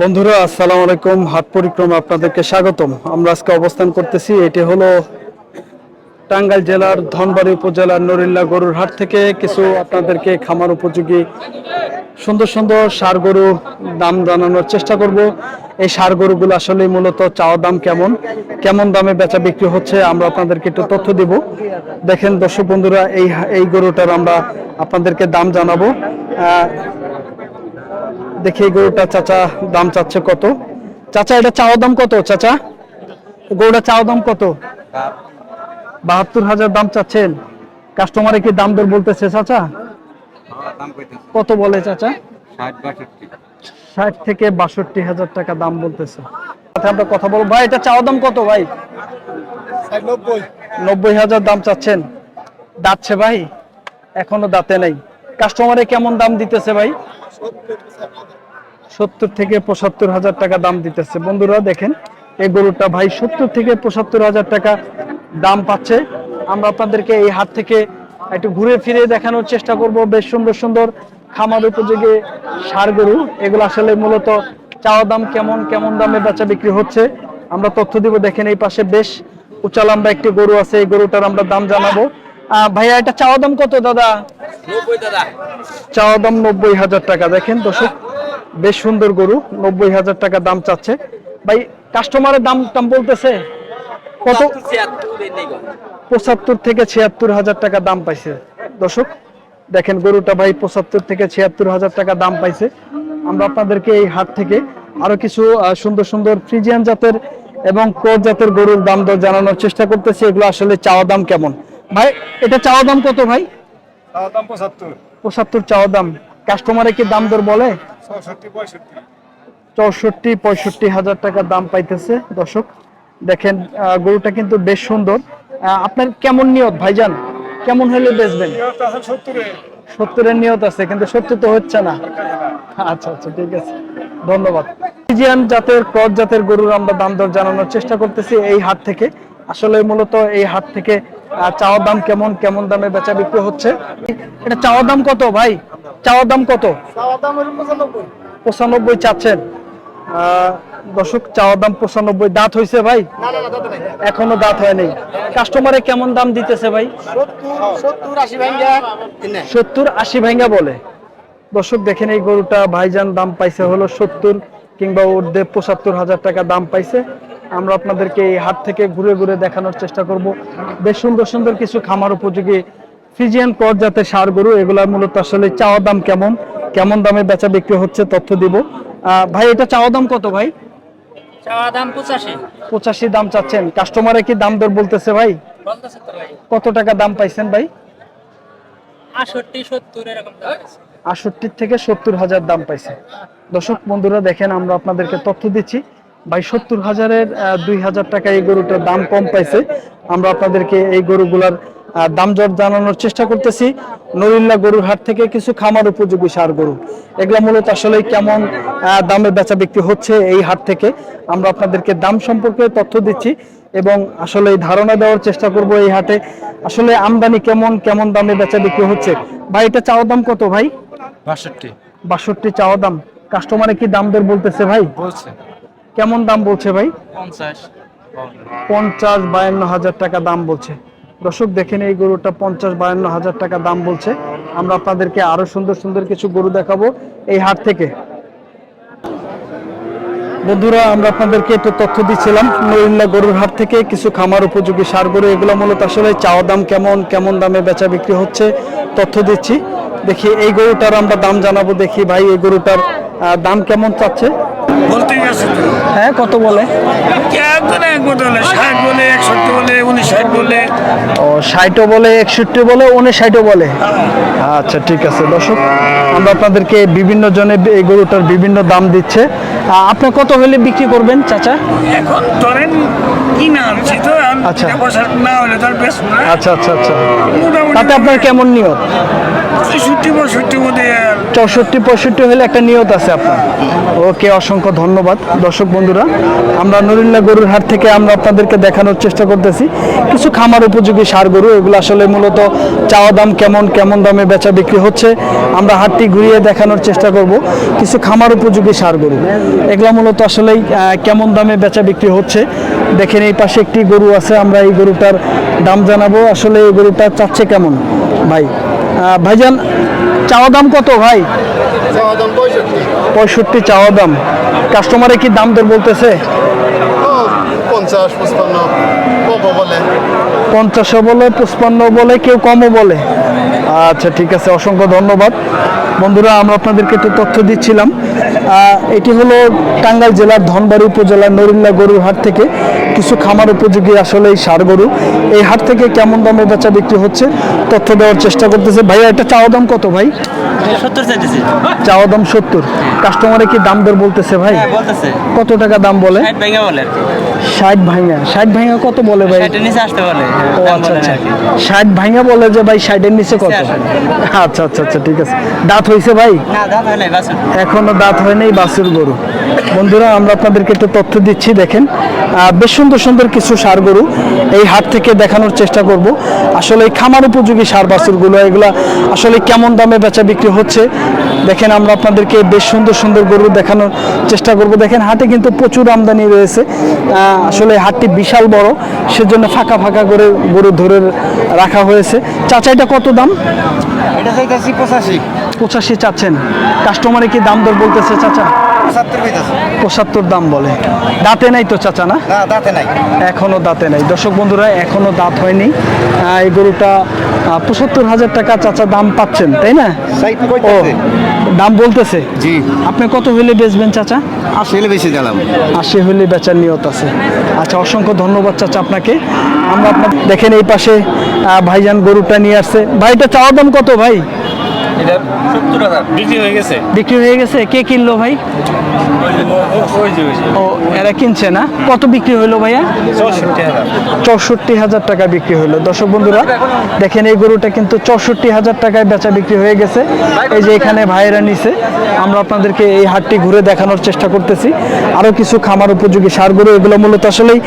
বন্ধুরা, আসসালামু আলাইকুম। হাট পরিক্রমা আপনাদেরকে স্বাগতম। আমরা আজকে অবস্থান করতেছি, এটি হলো টাঙ্গাইল জেলার ধনবাড়ি উপজেলার নরিল্লা গরুর হাট থেকে কিছু আপনাদেরকে খামার উপযোগী সুন্দর সুন্দর সার গরু দাম জানানোর চেষ্টা করব। এই সার গরুগুলো আসলে মূলত চাওয়া দাম কেমন কেমন দামে বেচা বিক্রি হচ্ছে, আমরা আপনাদেরকে একটু তথ্য দিব। দেখেন দর্শক বন্ধুরা, এই এই গরুটার আমরা আপনাদেরকে দাম জানাব। দেখি গরুটা চাচা দাম চাচ্ছে কত? চাচা, এটা চাওয়া দাম কত চাচা? গরুটা চাওয়া দাম কত? বাহাত্তর হাজার দাম চাচ্ছেন। কাস্টমারে কি দাম দর বলতেছে চাচা? কত বলে চাচা? ষাট থেকে বাষট্টি হাজার টাকা দাম বলতেছে। আমরা কথা বলব। ভাই, এটা চাওয়া দাম কত ভাই? নব্বই হাজার দাম চাচ্ছেন। দাঁতছে ভাই? এখনও দাঁতে নেই। কাস্টমারে কেমন দাম দিতেছে ভাই? সত্তর থেকে পঁচাত্তর হাজার টাকা দাম দিতেছে। বন্ধুরা দেখেন, এই গরুটা ভাই সত্তর থেকে পঁচাত্তর হাজার টাকা দাম পাচ্ছে। আমরা আপনাদেরকে এই হাট থেকে একটু ঘুরে ফিরে দেখানোর চেষ্টা করব। বেশ সুন্দর সুন্দর খামার উপযোগী সার গরু। এগুলো আসলে মূলত চাওয়া দাম কেমন কেমন দামে বেচা বিক্রি হচ্ছে, আমরা তথ্য দিব। দেখেন এই পাশে বেশ উঁচা লম্বা একটি গরু আছে, এই গরুটার আমরা দাম জানাব। ভাইয়া, এটা চাওয়া দাম কত, দাদা? চাওয়া দাম নব্বই হাজার টাকা। দেখেন দর্শক বেশ সুন্দর গরু নব্বই হাজার টাকা দাম চাচ্ছে। ভাই কাস্টমারের দাম টাম বলতেছে কত? পঁচাত্তর থেকে ছিয়াত্তর হাজার টাকা দাম পাইছে। দর্শক দেখেন গরুটা ভাই পঁচাত্তর থেকে ছিয়াত্তর হাজার টাকা দাম পাইছে। আমরা আপনাদেরকে এই হাট থেকে আরও কিছু সুন্দর সুন্দর ফ্রিজিয়ান জাতের এবং কোর জাতের গরুর দাম দর জানানোর চেষ্টা করতেছি। এগুলো আসলে চাওয়া দাম কেমন? ভাই এটা চাওয়া দাম কত ভাই? দাম পঁচাত্তর। পঁচাত্তর চাওয়া দাম। কাস্টমারে কি দাম দর বলে? ছষট্টি পঁয়ষট্টি। চৌষট্টি পঁয়ষট্টি হাজার টাকা দাম পাইতেছে দর্শক। দেখেন গরুটা কিন্তু বেশ সুন্দর। আপনার কেমন নিয়ত ভাইজান? কেমন হলে বেচবেন? সত্তরে। সত্তরের নিয়ত আছে কিন্তু সত্তর তো হচ্ছে না। আচ্ছা আচ্ছা ঠিক আছে। ধন্যবাদ। ফ্রিজিয়ান জাতের ক্রস জাতের গরুর আমরা দাম দর জানানোর চেষ্টা করতেছি এই হাট থেকে। আসলে মূলত এই হাট থেকে চাওয়ার দাম কেমন কেমন দামে বেচা বিক্রি হচ্ছে? এটা চাওয়ার দাম কত ভাই? চাওয়ার দাম কত? পঁচানব্বই। চাচ্ছেন। দর্শক চাওয়ার দাম পঁচানব্বই। দাঁত হয়েছে ভাই? এখনও দাঁত হয়নি কাস্টমারে কেমন দাম দিতেছে ভাই? সত্তর আশি ভাঙ্গা। বলে। দর্শক দেখেন এই গরুটা ভাইজান দাম পাইছে হলো সত্তর কিংবা ঊর্ধ্বে পঁচাত্তর হাজার টাকা দাম পাইছে। আমরা আপনাদেরকে এই হাট থেকে ঘুরে ঘুরে দেখানোর চেষ্টা করব। বেশ সুন্দর সুন্দর কিছু খামার উপযোগী ফিজিয়ান ক্রস জাতের সার গরু এগুলা মূলত আসলে চাওয়া দাম কেমন কেমন দামে বেচা বিক্রি হচ্ছে তথ্য দিব। ভাই এটা চাওয়া দাম কত ভাই? চাওয়া দাম পঁচাশি। পঁচাশি দাম চাচ্ছেন। কাস্টমারে কি দাম দর বলতেছে ভাই? কত টাকা দাম পাইছেন ভাই। আটষট্টি থেকে সত্তর হাজার দাম পাইছে। দর্শক বন্ধুরা দেখেন আমরা আপনাদেরকে তথ্য দিচ্ছি। ভাই সত্তর হাজারের দুই হাজার টাকা এই গরুটার দাম কম পাইছে। আমরা আপনাদেরকে এই গরুগুলার দাম জট জানানোর চেষ্টা করতেছি। নরিল্লা গরুর হাট থেকে কিছু খামার উপযোগী সার গরু। এগুলো মূলত আসলে কেমন দামে বেচা বিক্রি হচ্ছে এই হাট থেকে। আমরা আপনাদেরকে দাম সম্পর্কে তথ্য দিচ্ছি এবং আসলে ধারণা দেওয়ার চেষ্টা করব এই হাটে। আসলে আমদানি কেমন কেমন দামে বেচা বিক্রি হচ্ছে? ভাই এটা চাওয়া দাম কত ভাই? বাষট্টি। বাষট্টি চাওয়া দাম। কাস্টমারে কি দাম দর বলতেছে ভাই? বলছে। কেমন দাম বলছে ভাই? পঞ্চাশ। পঞ্চাশ বায়ান্ন হাজার টাকা দাম বলছে। দর্শক দেখেন এই গরুটা পঞ্চাশ বায়ান্ন হাজার টাকা দাম বলছে। আমরা আপনাদেরকে আরও সুন্দর সুন্দর কিছু গরু দেখাবো এই হাট থেকে। বন্ধুরা আমরা আপনাদেরকে একটু তথ্য দিচ্ছিলাম। নরিল্লা গরুর হাট থেকে কিছু খামার উপযোগী সার গরু এগুলো মূলত আসলে চাওয়া দাম কেমন কেমন দামে বেচা বিক্রি হচ্ছে তথ্য দিচ্ছি। দেখি এই গরুটার আমরা দাম জানাব। দেখি ভাই এই গরুটার দাম কেমন চাচ্ছে? বলতে গেছে তো। হ্যাঁ কত বলে? একজন এক বলে ষাট বলে একষট্টি বলে উনিশাট বলে। ও ষাটও বলে একষট্টি বলে উনষাটও বলে? আচ্ছা ঠিক আছে দর্শক আমরা আপনাদেরকে বিভিন্ন জনে এই গরুটার বিভিন্ন দাম দিচ্ছে। আপনি কত হলে বিক্রি করবেন চাচা? এখন ধরেন তো আচ্ছা। না হলে তো বেশ আচ্ছা আচ্ছা আচ্ছা। তাতে আপনার কেমন নিয়ত? চৌষট্টি, পঁয়ষট্টি হলে একটা নিয়ত আছে আপনার। ওকে, অসংখ্য ধন্যবাদ। দর্শক বন্ধুরা, আমরা নুরিল্লা গরুর হাট থেকে আমরা আপনাদেরকে দেখানোর চেষ্টা করতেছি। কিছু খামার উপযোগী সার গরু, এগুলো আসলে মূলত চাওয়া দাম কেমন কেমন দামে বেচা বিক্রি হচ্ছে, আমরা হাটটি ঘুরিয়ে দেখানোর চেষ্টা করব। কিছু খামার উপযোগী সার গরু, এগুলো মূলত আসলেই কেমন দামে বেচা বিক্রি হচ্ছে। দেখেন এই পাশে একটি গরু আছে, আমরা এই গরুটার দাম জানাব। আসলে এই গরুটা চাচ্ছে কেমন? ভাই ভাইজান চাওয়া দাম কত ভাই? পঁয়ষট্টি। চাওয়া দাম। কাস্টমারে কি দাম দর বলতেছে? পঞ্চাশ পঁচপান্ন বলে। পঞ্চাশও বলে পঁচপান্ন বলে কেউ কমও বলে। আচ্ছা ঠিক আছে অসংখ্য ধন্যবাদ। বন্ধুরা আমরা আপনাদেরকে একটু তথ্য দিচ্ছিলাম। এটি হলো টাঙ্গাইল জেলার ধনবাড়ি উপজেলার নরিল্লা গরুর হাট থেকে। কিছু খামার উপযোগী আসলে এই সার গরু। এই হাট থেকে কেমন দামে বেচা বিক্রি হচ্ছে তথ্য দেওয়ার চেষ্টা করতেছে। ভাইয়া এটা চাওয়া দাম কত ভাই? চাওয়া দাম সত্তর। কাস্টমারে কি দাম দর বলতেছে ভাই? কত টাকা দাম বলে? ষাট ভেঙে। ষাট ভাঙা কত বলে ভাই? ষাটের নিচে আসতে বলে ও আচ্ছা আচ্ছা। ষাট ভাঙা বলে যে ভাই ষাটের নিচে কত? আচ্ছা আচ্ছা আচ্ছা ঠিক আছে। দাঁত হয়েছে ভাই? না হয় নাই এখনও দাঁত হয় নাই বাছুর গরু। বন্ধুরা আমরা আপনাদেরকে একটু তথ্য দিচ্ছি দেখেন। বেশ সুন্দর সুন্দর কিছু সার গরু এই হাট থেকে দেখানোর চেষ্টা করব। আসলে এই খামার উপযোগী সার বাছুরগুলো এগুলা আসলে কেমন দামে বেচা বিক্রি হচ্ছে? দেখেন আমরা আপনাদেরকে বেশ সুন্দর সুন্দর গরু দেখানোর চেষ্টা করব। দেখেন হাটে কিন্তু প্রচুর আমদানি রয়েছে। আসলে হাটটি বিশাল বড় সেজন্য ফাঁকা ফাঁকা করে গরু ধরে রাখা হয়েছে। চাচাইটা কত দাম? এটা চাইতেছি পঁচাশি। পঁচাশি চাচ্ছেন। কাস্টমারে কি দাম দর বলতেছে চাচা? পঁচাত্তর দাম বলে। দাঁতে নাই তো চাচা না? দাঁতে নাই। এখনও দাঁতে নাই। দর্শক বন্ধুরা এখনও দাঁত হয়নি। এই গরুটা পঁচাত্তর হাজার টাকা চাচা দাম পাচ্ছেন তাই না? ও দাম বলতেছে? জি। আপনি কত হইলে বেচবেন চাচা? আসলে বেশি দিলাম। আশি হইলে বেচার নিয়ত আছে। আচ্ছা অসংখ্য ধন্যবাদ চাচা আপনাকে। আমরা আপনার দেখেন এই পাশে ভাইজান গরুটা নিয়ে আসছে। ভাইটা চাওয়া দাম কত ভাই? এটা সত্তর হাজার। বিক্রি হয়ে গেছে। বিক্রি হয়ে গেছে। কে কিনলো ভাই? ও এরা কিনছে না? কত বিক্রি হইল ভাইয়া? চৌষট্টি হাজার। টাকা বিক্রি হলো। দর্শক বন্ধুরা দেখেন এই গরুটা কিন্তু চৌষট্টি হাজার টাকায় বেচা বিক্রি হয়ে গেছে। এই যে এখানে ভাইয়েরা নিছে আমরা আপনাদেরকে এই হাটটি ঘুরে দেখানোর চেষ্টা করতেছি। আরও কিছু খামার উপযোগী সার গরু এগুলো মূলত আসলেই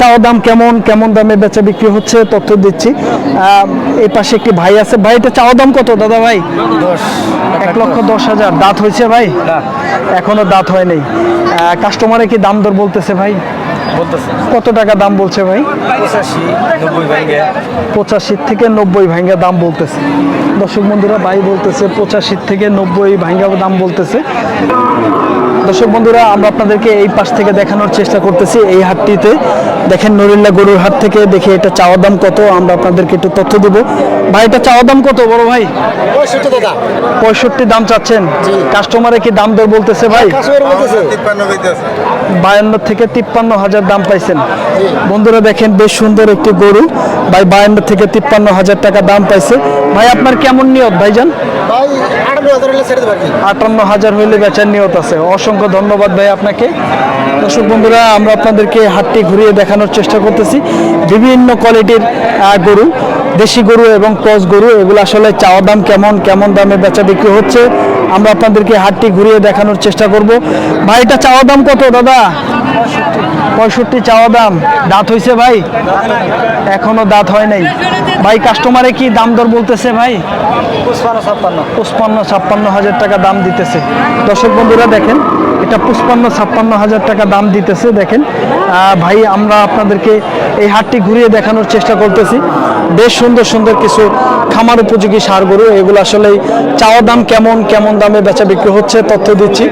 চাওয়া দাম কেমন কেমন দামে বেচা বিক্রি হচ্ছে তথ্য দিচ্ছি। আহ, এই পাশে একটি ভাই আছে। ভাই এটা চাওয়া দাম কত দাদা ভাই? এক লক্ষ দশ হাজার। দাঁত হয়েছে ভাই? এখনও দাঁত হয় নাই। কাস্টমারে কি দাম দর বলতেছে ভাই? কত টাকা দাম বলছে ভাই? পঁচাশি থেকে নব্বই ভাঙ্গা দাম বলতেছে। দর্শক বন্ধুরা ভাই বলতেছে পঁচাশি থেকে নব্বই ভাঙ্গা দাম বলতেছে। দর্শক বন্ধুরা আমরা আপনাদেরকে এই পাশ থেকে দেখানোর চেষ্টা করতেছি এই হাটটিতে। দেখেন নরিল্লা গরুর হাট থেকে দেখে এটা চাওয়া দাম কত আমরা আপনাদেরকে একটু তথ্য দিব। ভাই এটা চাওয়া দাম কত বড় ভাই? পঁয়ষট্টি দাম চাচ্ছেন। কাস্টমারে কি দাম দর বলতেছে ভাই? কইতেছে বায়ান্ন থেকে তিপ্পান্ন হাজার দাম পাইছেন। বন্ধুরা দেখেন বেশ সুন্দর একটি গরু। ভাই বায়ান্ন থেকে তিপ্পান্ন হাজার টাকা দাম পাইছে। ভাই আপনার কেমন নিয়ত ভাইজান? ভাই আটান্ন হাজার হইলে বেচার নিয়ত আছে। অসংখ্য ধন্যবাদ ভাই আপনাকে। দর্শক বন্ধুরা, আমরা আপনাদেরকে হাটটি ঘুরিয়ে দেখানোর চেষ্টা করতেছি। বিভিন্ন কোয়ালিটির গরু, দেশি গরু এবং ক্রস গরু, এগুলো আসলে চাওয়া দাম কেমন কেমন দামে বেচা বিক্রি হচ্ছে আমরা আপনাদেরকে হাটটি ঘুরিয়ে দেখানোর চেষ্টা করব। ভাই এটা চাওয়া দাম কত দাদা? পঁয়ষট্টি চাওয়া দাম। দাঁত হয়েছে ভাই? এখনও দাঁত হয় নাই। ভাই কাস্টমারে কি দাম দর বলতেছে ভাই? পঁচপান্ন ছাপ্পান্ন হাজার টাকা দাম দিতেছে। দর্শক বন্ধুরা দেখেন এটা পুষ্পান্ন ছাপ্পান্ন হাজার টাকা দাম দিতেছে, দেখেন। ভাই, আমরা আপনাদেরকে এই হাটটি ঘুরিয়ে দেখানোর চেষ্টা করতেছি। বেশ সুন্দর সুন্দর কিছু খামার উপযোগী সার গরু, এগুলো আসলে চাওয়া দাম কেমন কেমন দামে বেচা বিক্রি হচ্ছে, তথ্য দিচ্ছি।